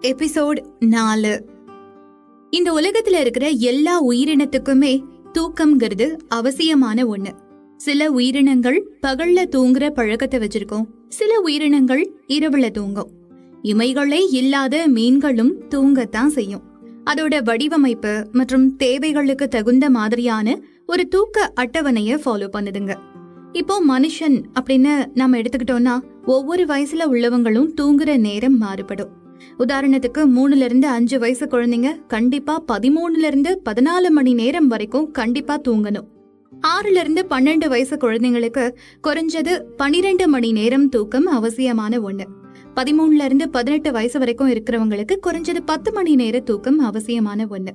Episode நாலு. இந்த உலகத்துல இருக்கிற எல்லா உயிரினத்துக்குமே தூக்கம்ங்கிறது அவசியமான ஒண்ணு. சில உயிரினங்கள் பகல்ல தூங்குற பழக்கத்தை வச்சிருக்கோம். சில உயிரினங்கள் இரவுல தூங்கும். இமைகளே இல்லாத மீன்களும் தூங்கத்தான் செய்யும். அதோட வடிவமைப்பு மற்றும் தேவைகளுக்கு தகுந்த மாதிரியான ஒரு தூக்க அட்டவணைய ஃபாலோ பண்ணுதுங்க. இப்போ மனுஷன் அப்படின்னு நம்ம எடுத்துக்கிட்டோம்னா ஒவ்வொரு வயசுல உள்ளவங்களும் தூங்குற நேரம் மாறுபடும். உதாரணத்துக்கு மூணுல இருந்து அஞ்சு வயசு குழந்தைங்க கண்டிப்பா பதிமூணுல இருந்து பதினாலு மணி நேரம் வரைக்கும் கண்டிப்பா தூங்கணும். ஆறுல இருந்து பன்னெண்டு வயசு குழந்தைங்களுக்கு குறைஞ்சது பனிரெண்டு மணி நேரம் தூக்கம் அவசியமான ஒண்ணு. பதிமூணுல இருந்து பதினெட்டு வயசு வரைக்கும் இருக்கிறவங்களுக்கு குறைஞ்சது பத்து மணி நேர தூக்கம் அவசியமான ஒண்ணு.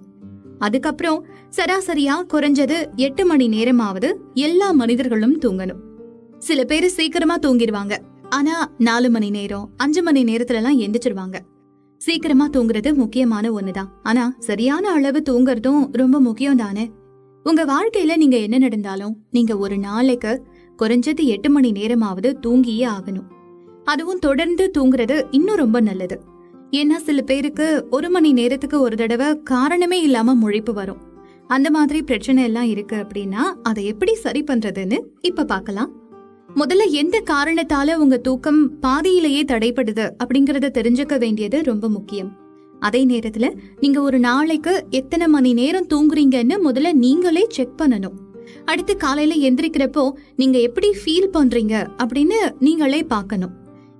அதுக்கப்புறம் சராசரியா குறைஞ்சது எட்டு மணி நேரமாவது எல்லா மனிதர்களும் தூங்கணும். சில பேர் சீக்கிரமா தூங்கிடுவாங்க. ஆனா நாலு மணி நேரம் அஞ்சு மணி நேரத்துல எல்லாம் எந்திரிச்சிருவாங்க. சீக்கிரமா தூங்குறது முக்கியமான ஒண்ணுதான். ஆனா சரியான அளவு தூங்குறதும் ரொம்ப முக்கியம் தானே உங்க வாழ்க்கையில நீங்க என்ன நடந்தாலும் நீங்க ஒரு நாளைக்கு குறைஞ்சது எட்டு மணி நேரமாவது தூங்கியே ஆகணும். அதுவும் தொடர்ந்து தூங்குறது இன்னும் ரொம்ப நல்லது. ஏன்னா சில பேருக்கு ஒரு மணி நேரத்துக்கு ஒரு தடவை காரணமே இல்லாம முழிப்பு வரும். அந்த மாதிரி பிரச்சனை எல்லாம் இருக்கு அப்படின்னா அதை எப்படி சரி பண்றதுன்னு இப்ப பார்க்கலாம். முதல்ல எந்த காரணத்தால உங்க தூக்கம் பாதியிலேயே தடைப்படுது அப்படிங்கறத தெரிஞ்சுக்க வேண்டியது ரொம்ப முக்கியம். அதே நேரத்துல நீங்க ஒரு நாளைக்கு எத்தனை மணி நேரம் தூங்குறீங்கன்னு முதல்ல நீங்களே செக் பண்ணணும். அடுத்து காலையில எந்திரிக்கிறப்போ நீங்க எப்படி ஃபீல் பண்றீங்க அப்படின்னு நீங்களே பார்க்கணும்.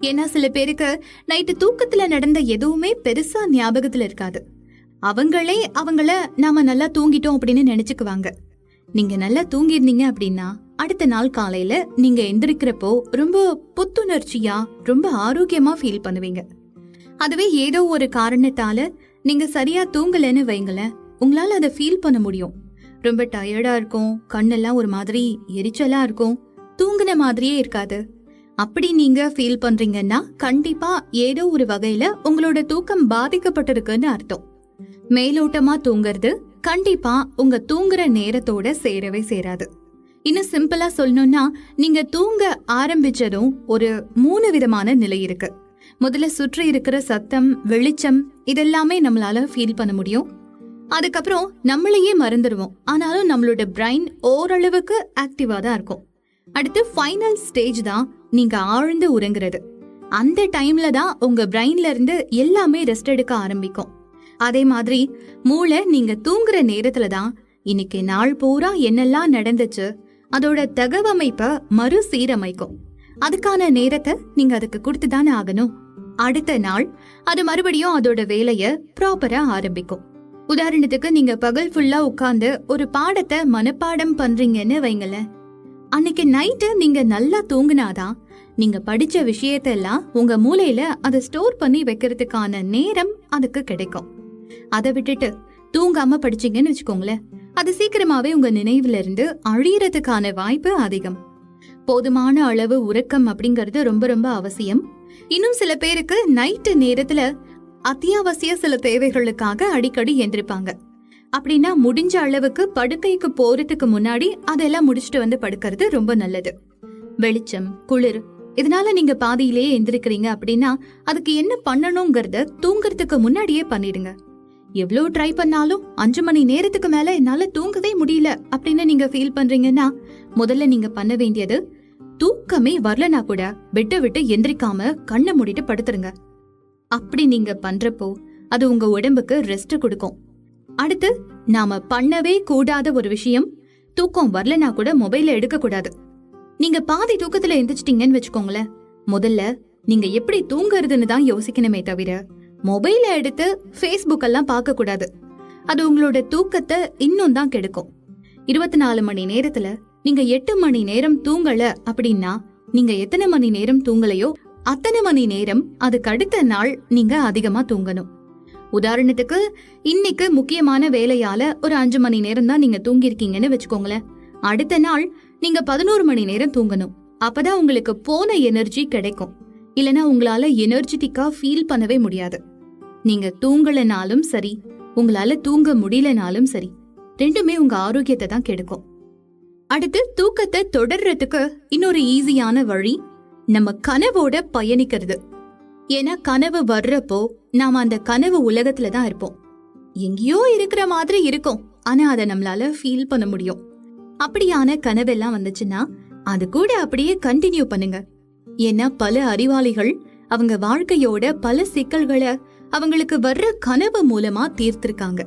ஏன்னா சில பேருக்கு நைட்டு தூக்கத்துல நடந்த எதுவுமே பெருசா ஞாபகத்துல இருக்காது. அவங்களே அவங்கள நாம நல்லா தூங்கிட்டோம் அப்படின்னு நினைச்சுக்குவாங்க. நீங்க நல்லா தூங்கியிருந்தீங்க அப்படின்னா அடுத்த நாள் காலையில நீங்க எந்திரிக்கிறப்போ ரொம்ப புத்துணர்ச்சியா ரொம்ப ஆரோக்கியமா ஃபீல் பண்ணுவீங்க. அதுவே ஏதோ ஒரு காரணத்தால நீங்க சரியா தூங்கலன்னு வைங்களேன் உங்களால அதை ஃபீல் பண்ண முடியும். ரொம்ப டயர்டா இருக்கும் கண்ணெல்லாம் ஒரு மாதிரி எரிச்சலா இருக்கும் தூங்கின மாதிரியே இருக்காது. அப்படி நீங்க ஃபீல் பண்றீங்கன்னா கண்டிப்பா ஏதோ ஒரு வகையில உங்களோட தூக்கம் பாதிக்கப்பட்டிருக்குன்னு அர்த்தம். மேலோட்டமா தூங்குறது கண்டிப்பா உங்க தூங்குற நேரத்தோட சேரவே சேராது. இன்னும் சிம்பிளா சொல்லணும்னா நீங்க தூங்க ஆரம்பிச்சதும் ஒரு மூணு விதமான நிலை இருக்கு. முதல்ல சுற்றி இருக்கிற சத்தம் வெளிச்சம் இதெல்லாமே நம்மளால ஃபீல் பண்ண முடியும். அதுக்கப்புறம் நம்மளையே மறந்துடுவோம். ஆனாலும் நம்மளோட பிரைன் ஓரளவுக்கு ஆக்டிவா தான் இருக்கும். அடுத்து ஃபைனல் ஸ்டேஜ் தான் நீங்க ஆழ்ந்து உறங்குறது. அந்த டைம்ல தான் உங்க பிரைன்ல இருந்து எல்லாமே ரெஸ்ட் எடுக்க ஆரம்பிக்கும். அதே மாதிரி மூளை நீங்க தூங்குற நேரத்துல தான் இன்னைக்கு நாள் பூரா என்னெல்லாம் நடந்துச்சு அதோட தகவமைப்பை மறுசீரமைக்கும். அதுக்கான நேரத்தை நீங்க அதுக்கு கொடுத்து தானே ஆகணும். அடுத்த நாள் அது மறுபடியும் அதோட வேலைய ப்ராப்பரா ஆரம்பிக்கும். உதாரணத்துக்கு நீங்க பகல் ஃபுல்லா உட்கார்ந்து ஒரு பாடத்தை மனப்பாடம் பண்றீங்கன்னு வைங்களேன். அன்னைக்கு நைட்டு நீங்க நல்லா தூங்குனாதான் நீங்க படிச்ச விஷயத்தெல்லாம் உங்க மூளையில அதை ஸ்டோர் பண்ணி வைக்கிறதுக்கான நேரம் அதுக்கு கிடைக்கும். அதை விட்டுட்டு தூங்காம படிச்சீங்கன்னு வச்சுக்கோங்களேன். அது சீக்கிரமாவே உங்க நினைவுல இருந்து அழியறதுக்கான வாய்ப்பு அதிகம். போதுமான அளவு உறக்கம் அப்படிங்கறது ரொம்ப ரொம்ப அவசியம். இன்னும் சில பேருக்கு நைட்டு நேரத்துல அத்தியாவசிய சில தேவைகளுக்காக அடிக்கடி எந்திருப்பாங்க. அப்படின்னா முடிஞ்ச அளவுக்கு படுக்கைக்கு போறதுக்கு முன்னாடி அதெல்லாம் முடிச்சுட்டு வந்து படுக்கிறது ரொம்ப நல்லது. வெளிச்சம் குளிர் இதனால நீங்க பாதியிலேயே எந்திரிக்கிறீங்க அப்படின்னா அதுக்கு என்ன பண்ணணுங்கிறத தூங்குறதுக்கு முன்னாடியே பண்ணிடுங்க. எவ்வளவு ட்ரை பண்ணாலும் அஞ்சு மணி நேரத்துக்கு மேல என்னால தூங்கவே முடியல அப்படின்னு நீங்க ஃபீல் பண்றீங்கன்னா முதல்ல நீங்க பண்ண வேண்டியது தூக்கமே வரலனா கூட பெட்டை விட்டு எந்திரிக்காம கண்ணை மூடிட்டு படுத்துருங்க. அப்படி நீங்க பண்றப்போ அது உங்க உடம்புக்கு ரெஸ்ட் கொடுக்கும். அடுத்து நாம பண்ணவே கூடாத ஒரு விஷயம் தூக்கம் வரலனா கூட மொபைல எடுக்க கூடாது. நீங்க பாதி தூக்கத்துல எந்திரிச்சிட்டீங்கன்னு வச்சுக்கோங்களேன் முதல்ல நீங்க எப்படி தூங்குறதுன்னு தான் யோசிக்கணுமே தவிர மொபைல எடுத்து ஃபேஸ்புக் எல்லாம் அது உங்களோட தூக்கத்தை இன்னும் தான் கெடுக்கும். இருபத்தி நாலு மணி நேரத்துல நீங்க எட்டு மணி நேரம் தூங்கல அப்படின்னா நீங்க எத்தனை மணி நேரம் தூங்கலையோ அத்தனை மணி நேரம் அதுக்கு அடுத்த நாள் நீங்க அதிகமா தூங்கணும். உதாரணத்துக்கு இன்னைக்கு முக்கியமான வேலையால ஒரு அஞ்சு மணி நேரம் தான் நீங்க தூங்கிருக்கீங்கன்னு வச்சுக்கோங்களேன். அடுத்த நாள் நீங்க பதினோரு மணி நேரம் தூங்கணும். அப்பதான் உங்களுக்கு போன எனர்ஜி கிடைக்கும். இல்லனா உங்களால எனர்ஜெட்டிக்கா ஃபீல் பண்ணவே முடியாது. நீங்க தூங்கலனாலும் சரி உங்களால தூங்க முடியலனாலும் சரி ரெண்டுமே உங்க ஆரோக்கியத்தை தான் கெடுக்கும். அடுத்து தூக்கத்தை தொடர்றதுக்கு இன்னொரு ஈஸியான வழி நம்ம கனவோட பயணிக்கிறது. ஏன்னா கனவு வர்றப்போ நாம அந்த கனவு உலகத்துல தான் இருப்போம். எங்கேயோ இருக்கிற மாதிரி இருக்கும் ஆனா அதை நம்மளால ஃபீல் பண்ண முடியும். அப்படியான கனவெல்லாம் வந்துச்சுன்னா அது கூட அப்படியே கண்டினியூ பண்ணுங்க. ஏன்னா பல அறிவாளிகள் அவங்க வாழ்க்கையோட பல சிக்கல்களை அவங்களுக்கு வர்ற கனவு மூலமா தீர்த்திருக்காங்க.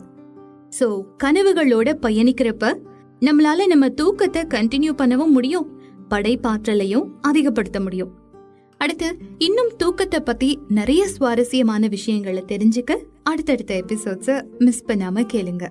சோ கனவுகளோட பயணிக்கிறப்ப நம்மளால நம்ம தூக்கத்தை கண்டினியூ பண்ணவும் முடியும் படைப்பாற்றலையும் அதிகப்படுத்த முடியும். அடுத்து இன்னும் தூக்கத்தை பத்தி நிறைய சுவாரஸ்யமான விஷயங்களை தெரிஞ்சுக்க அடுத்தடுத்த எபிசோட்ஸ மிஸ் பண்ணாம கேளுங்க.